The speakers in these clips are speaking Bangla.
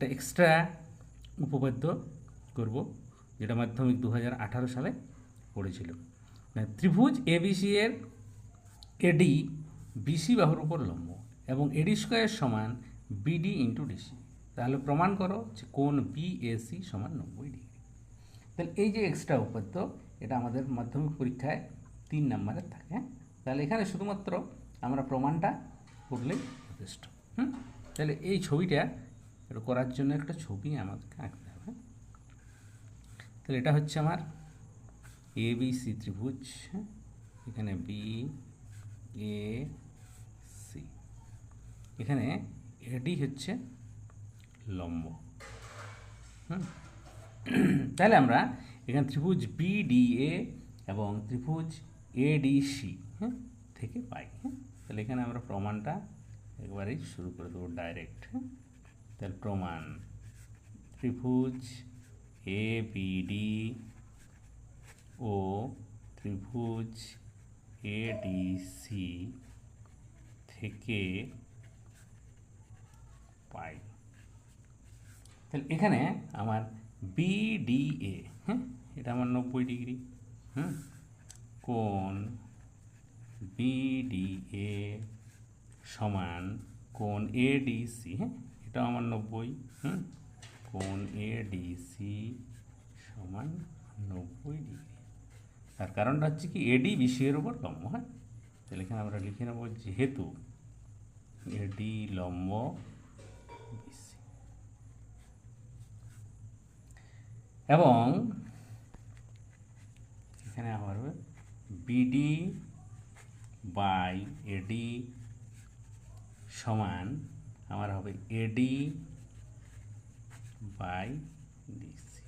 একটা এক্সট্রা উপপাদ্য করব, যেটা মাধ্যমিক দু সালে পড়েছিল। মানে ত্রিভুজ এবিসি এর এডি বিসি বাহুর উপর লম্ব এবং এডি স্কোয়ার সমান বিডি ইন্টু ডিসি তাহলে প্রমাণ করো যে কোন বি বিএসি সমান নব্বই ডিগ্রি। তাহলে এই যে এক্সট্রা উপাত্ত এটা আমাদের মাধ্যমিক পরীক্ষায় তিন নম্বরের থাকে হ্যাঁ? তাহলে এখানে শুধুমাত্র আমরা প্রমাণটা করলেই যথেষ্ট, হুম? তাহলে এই ছবিটা এটা করার জন্য একটা ছবি আমাদেরকে আঁকতে হবে। তাহলে এটা হচ্ছে আমার এ বি সি ত্রিভুজ হ্যাঁ? এখানে বি এ সি এখানে এডি হচ্ছে লম্ব। হুম? তাহলে আমরা এখানে ত্রিভুজ বিডিএ এবং ত্রিভুজ এডিসি হ্যাঁ? থেকে পাই হ্যাঁ? তাহলে এখানে আমরা প্রমাণটা একবারেই শুরু করে দেবো ডাইরেক্ট হ্যাঁ? তাহলে প্রমাণ। ত্রিভুজ এ বিডি ও ত্রিভুজ এডিসি থেকে পাই। তাহলে এখানে আমার বিডিএ হ্যাঁ? এটা আমার নব্বই ডিগ্রি, হুম? কোণ বিডিএ সমান কোণ এডিসি হ্যাঁ? এটাও আমার নব্বই, হুম? কোণ এডিসি সমান নব্বই ডিগ্রি। তার কারণটা হচ্ছে কি এডি বিসি এর উপর লম্ব হ্যাঁ? তাহলে এখানে আমরা লিখে নেব যেহেতু এডি লম্ব বিসি এবং এখানে আমার বিডি বাই এডি সমান আমার হবে AD by DC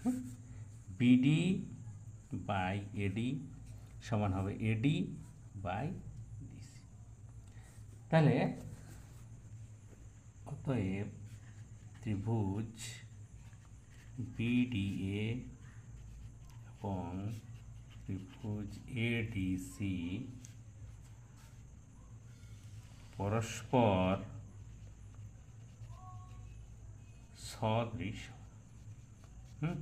BD by AD সমান হবে এডি বাই ডিসি তাহলে অতএব ত্রিভুজ বিডিএ এবং ত্রিভুজ এডিসি পরস্পর সদৃশ। হুম?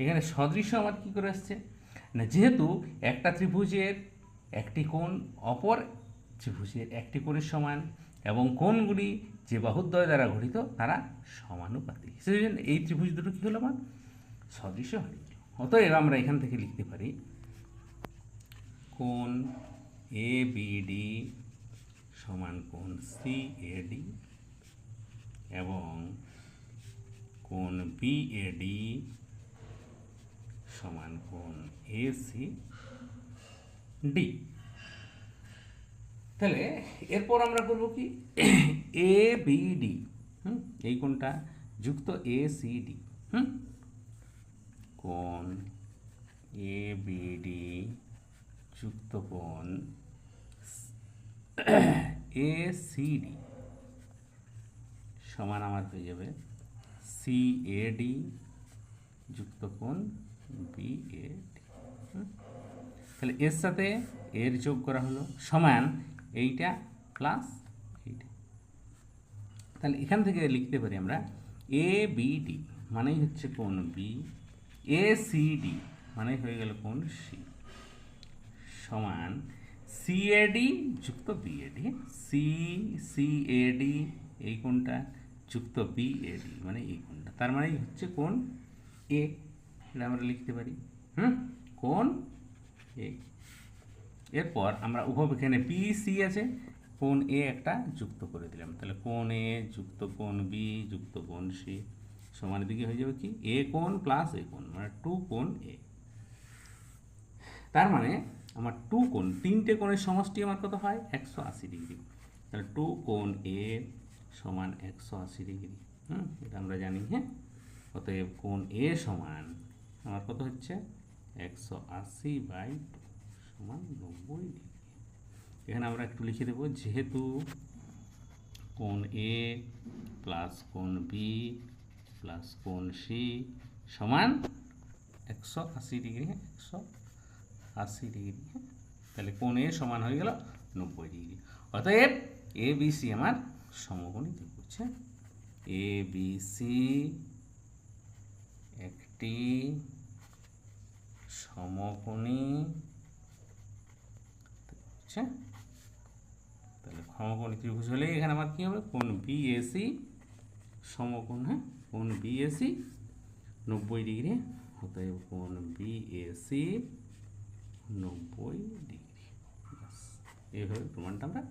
এখানে সদৃশ্য আমার কী করে আসছে? না, যেহেতু একটা ত্রিভুজের একটি কোণ, অপর ত্রিভুজের একটি কোণের সমান এবং কোণগুলি যে বাহুদ্বয় দ্বারা গঠিত, তারা সমানুপাতিক। সেই জন্য এই ত্রিভুজ দুটো কী হলো আমার? সদৃশ্য হয়ে গেল অতএব আমরা এখান থেকে লিখতে পারি, কোণ এ বিডি সমান কোণ সি এডি এবং কোণ বিএডি সমান কোণ এসি ডি তাহলে এরপর আমরা করব কি? এ বিডি হুম? এই কোনটা যুক্ত এ সি ডি হুম? কোন এ বিডি যুক্ত কোন এ সি ডি সমান আমার হয়ে যাবে সি এ ডি যুক্ত কোণ বি এ ডি তাহলে এর সাথে এর যোগ করা হলো সমান এইটা প্লাস এইটা। তাহলে এখান থেকে লিখতে পারি আমরা এ বি ডি মানেই হচ্ছে কোণ বি এ সি ডি মানেই হয়ে গেল কোণ সি সমান সি এ ডি যুক্ত B A D C C A D এই কোণটা। যুক্ত বি এ ডি মানে এই কোণটা। তার মানে হচ্ছে কোণ এ এটা আমরা লিখতে পারি। হুম? কোণ এ এরপর আমরা উভয় এখানে বি সি আছে, কোণ এ একটা যুক্ত করে দিলাম। তাহলে কোণ এ যুক্ত কোণ বি যুক্ত কোণ সি সমানের দিকে হয়ে যাবে কি? এ কোণ প্লাস এ কোণ মানে টু কোণ এ তার মানে আমার টু কোণ, তিনটে কোণের সমষ্টি আমার কত হয়? একশো আশি ডিগ্রি। তাহলে টু কোণ এ সমান একশো আশি ডিগ্রি। হুম, এটা আমরা জানি হ্যাঁ? অতএব কোণ এ সমান, আমার কত হচ্ছে? একশো আশি বাই সমান নব্বই ডিগ্রি। এখানে আমরা একটু লিখে দেবো, যেহেতু কোণ এ প্লাস কোণ বি প্লাস কোণ সি সমান একশো আশি ডিগ্রি হ্যাঁ? একশো আশি ডিগ্রি হ্যাঁ? তাহলে কোণ এ সমান হয়ে গেল নব্বই ডিগ্রি। অতএব এ বি সি আমার সমকোণী ত্রিভুজ এ বি সি একটি সমকোণী আচ্ছা তাহলে সমকোণী ত্রিভুজ হলে এখানে আমার কী হবে? কোণ বিএসি সমকোণ হ্যাঁ? কোণ বিএসি নব্বই ডিগ্রি অতএব কোণ বিএসি নব্বই ডিগ্রি। এইভাবে প্রমাণটা আমরা